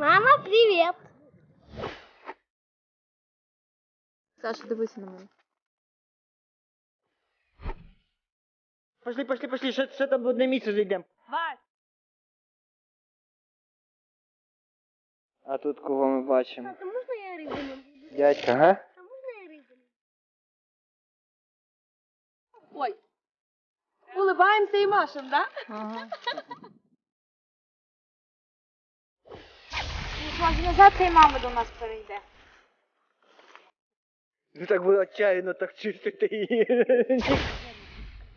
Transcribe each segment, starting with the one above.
Мама, привет. Саша, дивися на мене. Пошли, пошли, пошли, ще, ще там в одне місце зайдемо. Вась! А тут кого ми бачимо? А можно я рыбу набуду? Дядька, га? А можно я рыбу Ой. Улыбаємося і машем, да? Ага. Назад, і мама до нас перейде. Ну так ви отчаянно так чистите її.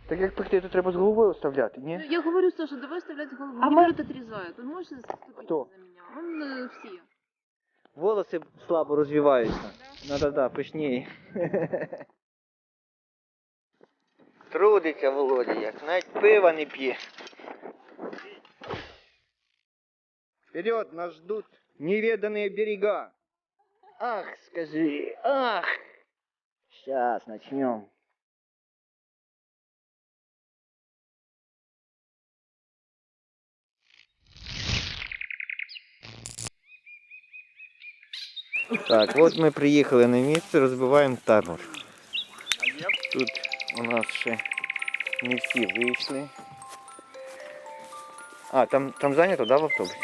Так як пекти, то треба з головою оставляти, ні? Я говорю, Саша, давай оставлять голову. А может отрезают. Он может вступить за меня. Он э, все. Волоси слабо розвиваються. Ну да, да, пишніє. Трудиться Володя, як навіть пива не п'є. Вперед, нас ждут неведанные берега. Ах, скажи, ах. Сейчас начнем. Так, от ми приїхали на місце, розбиваємо табор. Тут у нас ще не всі вийшли. А, там, там зайнято, да, в автобусі?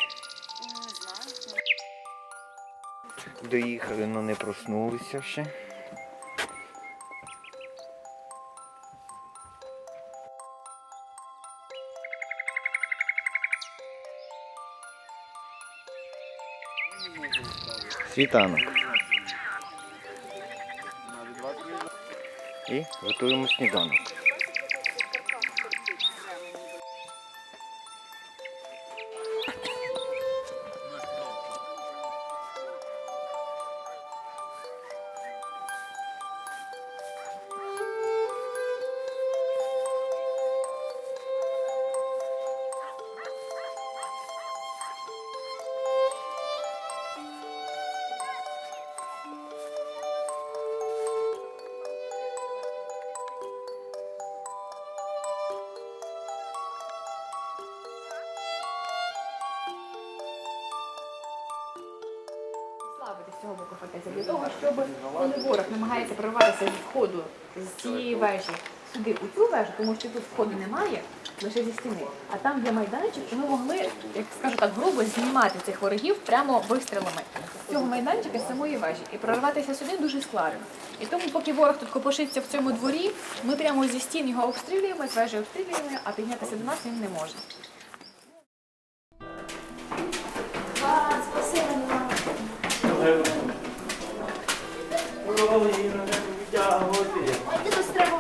Доїхали, але не проснулися ще. Світанок. І готуємо сніданок. Щоб коли ворог намагається прорватися зі входу з цієї вежі сюди у цю вежу, тому що тут входу немає, лише зі стіни. А там є майданчик, і ми могли, як скажу так, грубо знімати цих ворогів прямо вистрілами з цього майданчика з самої вежі. І прорватися сюди дуже складно. І тому, поки ворог тут копошиться в цьому дворі, ми прямо зі стін його обстрілюємо, з вежі обстрілюємо, а піднятися до нас він не може.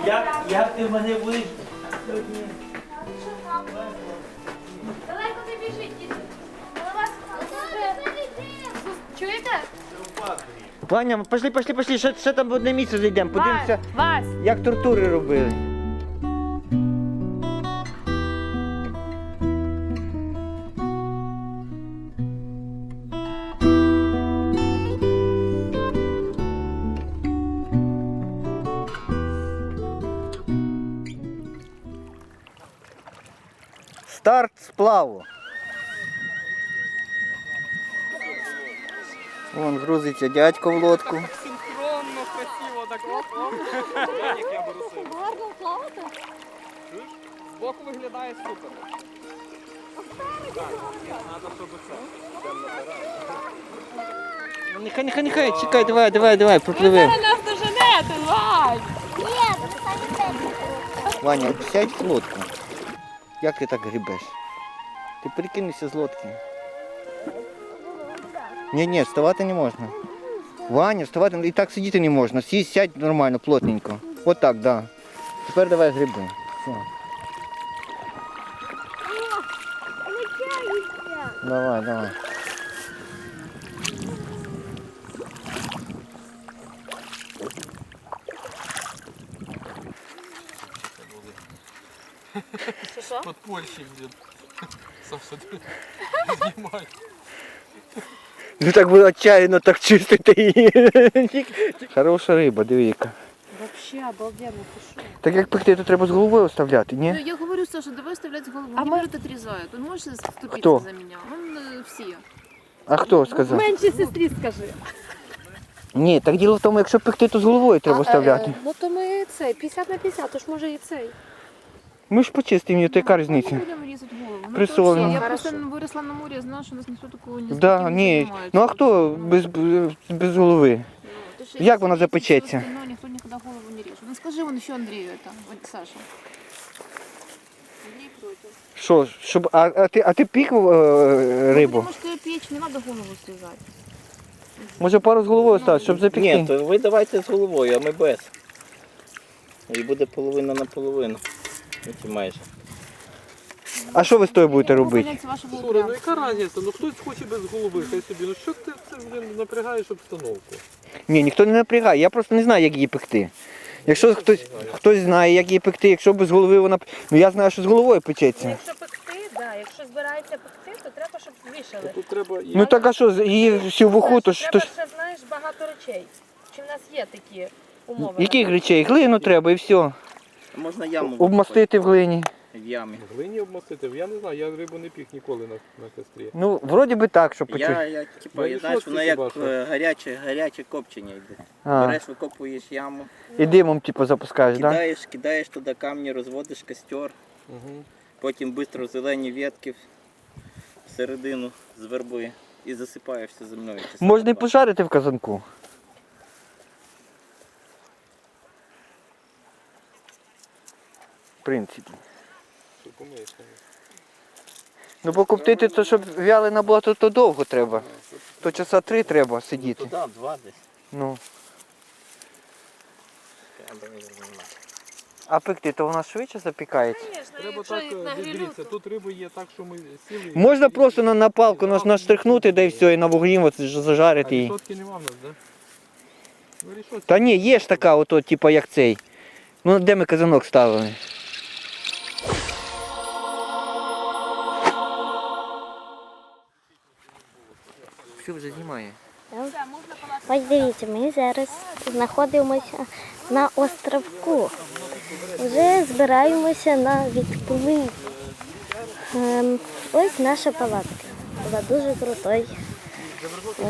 Як, як ти мене будеш сьогодні? Далеко не біжіть, діти. Чуєте? Ваня, пошли, пошли, пошли, ще, ще там в одне місце зайдемо, подивимося, як тортури робили. Старт сплаву. Вон грузиться дядько в лодку. Синхронно, красиво, так оп-оп. Гарно плавати. Збоку виглядає супер. Це. Нехай, нехай, нехай, чекай, давай, давай, давай, пропливемо. нас доженете, Вась! Ні, це не Ваня, сядь в лодку. Як ти так грибеш? Ти перекинешся з лодки. Ні, ні, вставати не можна. Ваня, вставати і так сидіти не можна. Сість, сядь нормально, плотненько. От так, да. Тепер давай гриби. Все. Давай, давай. Подпольщик, блін. Саша, ти знімай. Ну так ви отчаянно так чистите її. Хороша риба, диви яка. Вообще обалденно, ты что? Так як пекти, то треба з головою оставляти, ні? Ну, я говорю, Саша, давай оставлять голову. А А мы- может отрезают. Он может вступиться Кто? за меня. Он э, все. А хто сказав? Менше сестрі скажи. Ні, так діло в тому, якщо пекти, то з головою треба вставляти. Ну то ми цей, 50 на 50, то ж може і цей. Ми ж почистимо її, то яка різниця? Будемо різати голову. Ну, Присолено. то все, Я просто виросла на морі, знаю, що у нас ніхто такого не Да, ні. Ну а хто без, без голови? Як вона запечеться? Ну, ніхто ніколи голову не ріже. Ну скажи вон ще Андрію там, от Саша. Андрій проти. Що, щоб, а, а ти, а ти пік е, рибу? Може, піч, не треба голову зв'язати. Може пару з головою ставити, щоб запекти? Ні, то ви давайте з головою, а ми без. І буде половина на половину. Оці майже. А що ви з тою будете робити? Це ну яка різниця? Ну хтось хоче без голови, хай собі. Ну що ти це блін, напрягаєш обстановку? Ні, ніхто не напрягає, я просто не знаю, як її пекти. Якщо хтось, хтось знає, як її пекти, якщо без голови вона. Ну я знаю, що з головою печеться. Якщо пекти, да, якщо збирається пекти, то треба, щоб вішали. Тут треба і Ну так а що, її всю вуху, то ж. То треба ж... ще, знаєш, багато речей. Чи в нас є такі умови? Яких речей? Глину треба і все. Можна яму Обмастити в глині. в ямі. в глині обмастити. Я не знаю, я рибу не пік ніколи на, на кострі. Ну, вроді би так, щоб почути. я типа, Ну, я, знаєш, що воно як е, гаряче, гаряче копчення йде. А, Береш, викопуєш яму, і димом, типу, запускаєш, так? Да? кидаєш, кидаєш туди камні, розводиш костер, Угу. потім швидко зелені ветки всередину з верби і засипаєш все землею. Можна і пожарити в казанку. В принципі. Ну бо коптити, то щоб вялина була, то, то довго треба. То часа три треба сидіти. Туди, два десь. Ну. А пекти, то вона швидше запікається. Треба так, е, дивіться, тут риби є так, що ми сіли. Можна просто на, на палку наш- наштрихнути, да і все, і на вуглі от зажарити її. рішотки нема в нас, да? Ну рішотки. Та ні, є ж така, ото, типу, як цей. Ну де ми казанок ставили? Все вже знімає. Ось дивіться, ми зараз знаходимося на островку. Вже збираємося на відплив. Ем, ось наша палатка. Була дуже крутою.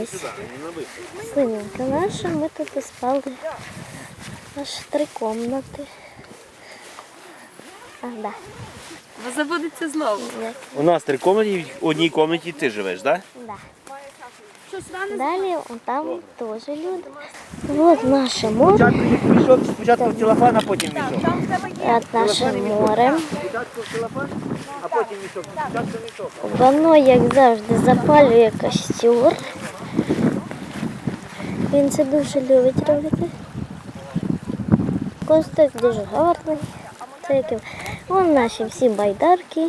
Ось свининка наша. Ми тут спали аж три кімнати. А, да. Забудеться знову. У нас три комнаті, в одній кімнаті ти живеш, так? Да. Далі там теж люди. От наше море. Спочатку в телефон, а потім мішок. От наше море. Спочатку в телефон, а потім мішок. Спочатку мішок. Воно, як завжди, запалює костюр. Він це дуже любить робити. Костик дуже гарний. Вон наші всі байдарки.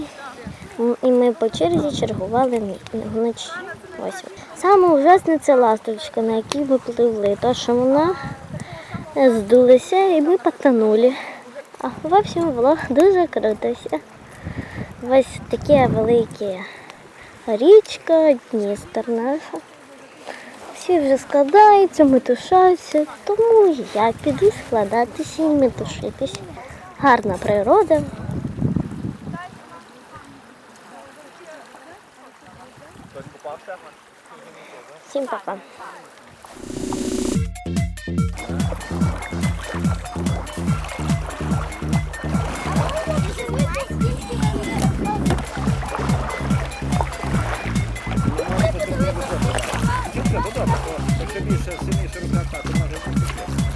І ми по черзі чергували вночі. Ось. Саме ужасне це ласточка, на якій ми пливли. То, що вона здулася і ми потонули. А в общем, було дуже крутося. Ось таке велике річка, Дністер наша. Всі вже складаються, метушаються, тому я піду складатися і метушитись. Гарна природа. Всім па-па.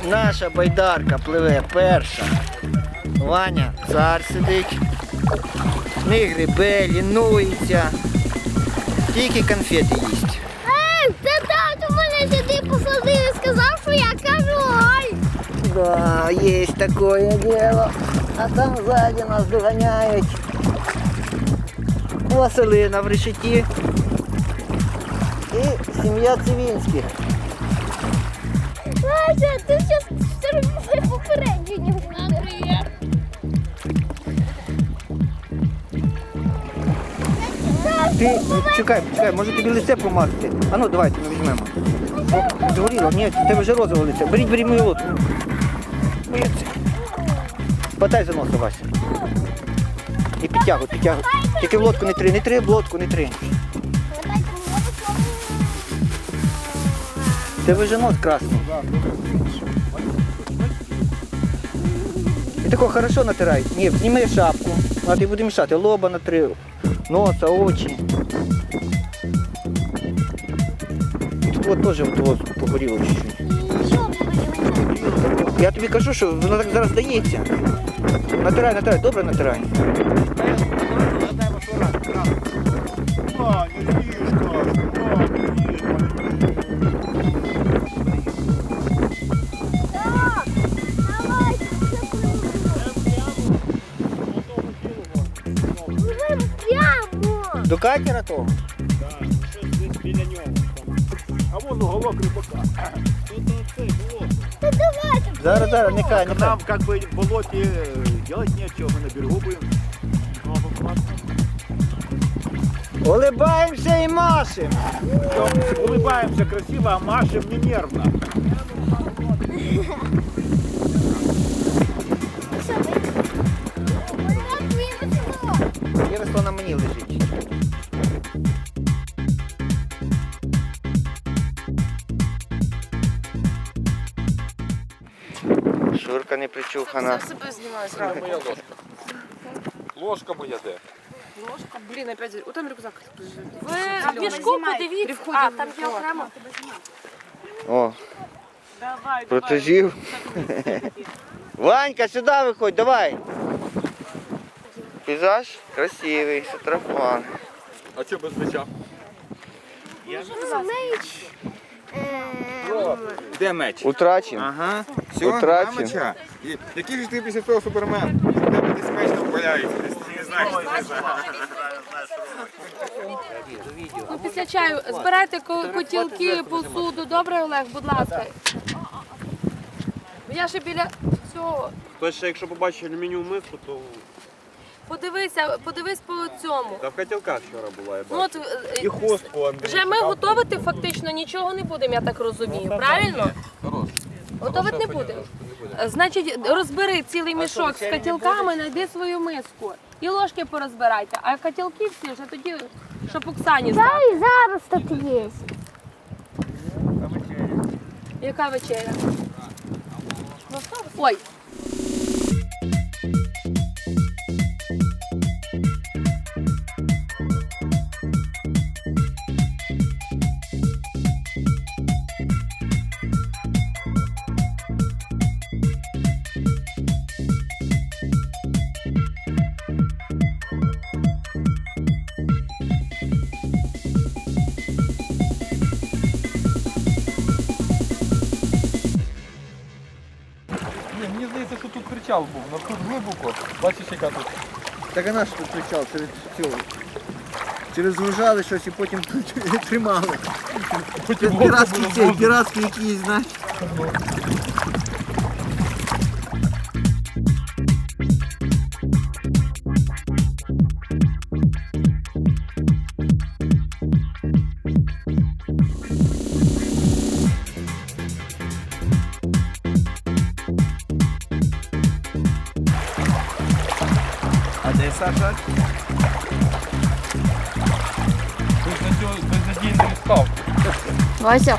Наша байдарка пливе перша. Ваня, цар сидить. Не грибе, лінується. Тільки конфети їсть. Да, є таке діло. А там ззаді нас доганяють. Василина в решеті. І сім'я Цивінських. Вася, ти зараз штурмує попередження. Ти чекай, чекай, може тобі лице помазати. А ну давайте ми візьмемо. Згоріло, ні, в тебе вже розове лице. Беріть, беріть мою лодку. Моє це. За носа, Вася. І підтягуй, підтягуй. Тільки в лодку не три, не три, в лодку не три. Це виженос красний. І тако хорошо натирай. Ні, зніми шапку. А ти буде мішати. Лоба натри, носа, очі. Тут от теж погоріло чуть-чуть. Я тобі кажу, що воно так зараз дається. Натирай, натирай, добре натирай. До катера того? А вон уголок рибака. Зараз, зараз, не кай, не кай. Нам как бы в болоте делать нечего, мы на берегу будем. Улибаємося і машем. Улыбаемся красиво, а машем не нервно. Виросло на мені лежить. Шурка не причухана. себе знімаю Це моя ложка. Ложка моя де? Блін, опять, о, там рюкзак. Ви в мішку подивіться. А, там є окремо. О, протежів. Ванька, сюди виходь, давай. Пейзаж красивий, сатрафан. А що без меча? Де меч? Утрачен. Ага. Все, Утрачен. нема меча. І Який ж ти після того супермен? У тебе десь меч там валяється. десь, ти Не знаєш, не знаєш. Ну, після чаю збирайте ко- котілки, посуду. Добре, Олег, будь ласка. Я ще біля цього. Хтось ще, якщо побачить алюмінієву миску, то Подивися, подивись по цьому. та в котілках вчора була, я Ну, бачу. от, е, І хустку Андрій. вже ми готувати фактично нічого не будемо, я так розумію. Правильно? Хорош. Готувати не будемо. Е, Значить, розбери цілий мішок з котілками, знайди свою миску. І ложки порозбирайте, а котілки всі вже тоді, щоб Оксані здати. Та зараз тут є. Яка вечеря? Ой. Причал був. На тут глибоко. Бачиш, яка тут. Так а наш тут причал через цього. Через згружали щось і потім тримали. Потім було цей, вовка. якийсь, знаєш. Вася.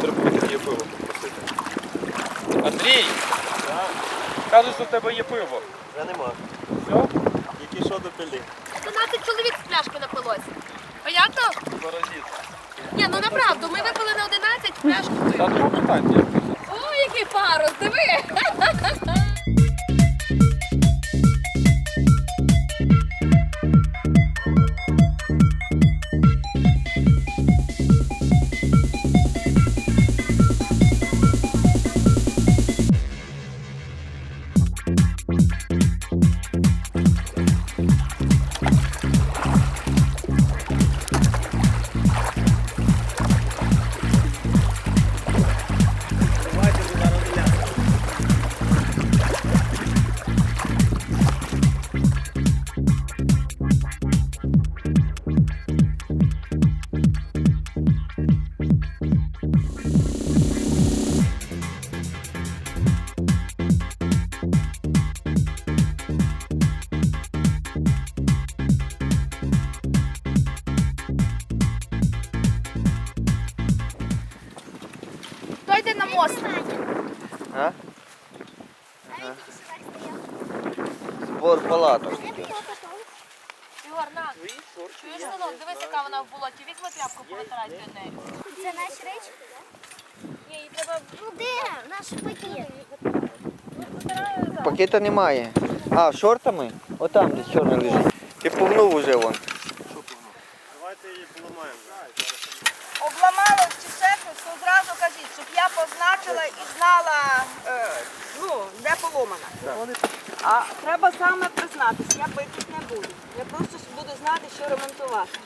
Треба є пиво попросити. Андрій! Кажуть, що в тебе є пиво. Я нема. Все? Тільки що допили. 12 чоловік з пляшки напилося. Понятно? Паразит. Ні, ну направду, ми випили на 11 пляшку. Та нема питань. як? О, який парус, диви! Ігор, на. Чуєш, синок, дивись, яка вона в болоті. Візьми тряпку, повитирай до неї. Це? Ні, треба. Ну де? Наш пакет. Пакета немає. А, шортами? Отам десь чорний лежить. Ти погнув уже вон. обламало чи ще щось, то зразу кажіть, щоб я позначила і знала, е, ну, де поломана. А треба саме признатися, я пити не буду. Я просто буду знати, що ремонтувати.